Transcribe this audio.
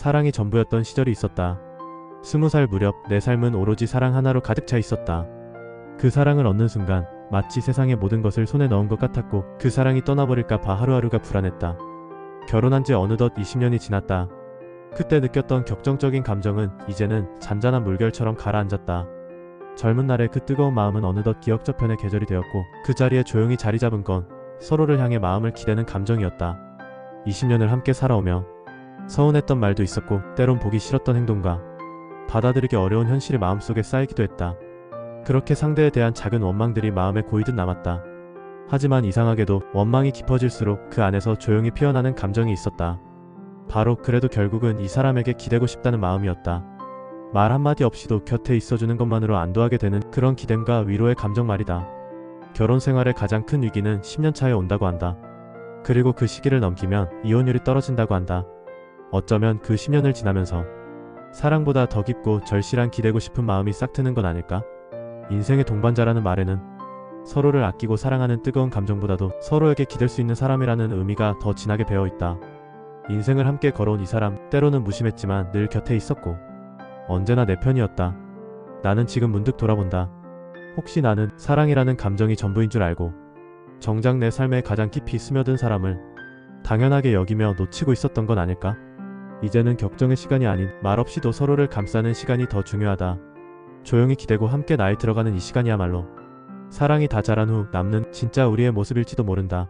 사랑이 전부였던 시절이 있었다. 스무 살 무렵 내 삶은 오로지 사랑 하나로 가득 차 있었다. 그 사랑을 얻는 순간 마치 세상의 모든 것을 손에 넣은 것 같았고 그 사랑이 떠나버릴까 봐 하루하루가 불안했다. 결혼한 지 어느덧 20년이 지났다. 그때 느꼈던 격정적인 감정은 이제는 잔잔한 물결처럼 가라앉았다. 젊은 날의 그 뜨거운 마음은 어느덧 기억 저편의 계절이 되었고 그 자리에 조용히 자리 잡은 건 서로를 향해 마음을 기대는 감정이었다. 20년을 함께 살아오며 서운했던 말도 있었고 때론 보기 싫었던 행동과 받아들이기 어려운 현실이 마음속에 쌓이기도 했다. 그렇게 상대에 대한 작은 원망들이 마음에 고이듯 남았다. 하지만 이상하게도 원망이 깊어질수록 그 안에서 조용히 피어나는 감정이 있었다. 바로 그래도 결국은 이 사람에게 기대고 싶다는 마음이었다. 말 한마디 없이도 곁에 있어주는 것만으로 안도하게 되는 그런 기댐과 위로의 감정 말이다. 결혼 생활의 가장 큰 위기는 10년 차에 온다고 한다. 그리고 그 시기를 넘기면 이혼율이 떨어진다고 한다. 어쩌면 그 10년을 지나면서 사랑보다 더 깊고 절실한 기대고 싶은 마음이 싹 트는 건 아닐까? 인생의 동반자라는 말에는 서로를 아끼고 사랑하는 뜨거운 감정보다도 서로에게 기댈 수 있는 사람이라는 의미가 더 진하게 배어 있다. 인생을 함께 걸어온 이 사람, 때로는 무심했지만 늘 곁에 있었고, 언제나 내 편이었다. 나는 지금 문득 돌아본다. 혹시 나는 사랑이라는 감정이 전부인 줄 알고, 정작 내 삶에 가장 깊이 스며든 사람을 당연하게 여기며 놓치고 있었던 건 아닐까? 이제는 격정의 시간이 아닌 말없이도 서로를 감싸는 시간이 더 중요하다. 조용히 기대고 함께 나이 들어가는 이 시간이야말로 사랑이 다 자란 후 남는 진짜 우리의 모습일지도 모른다.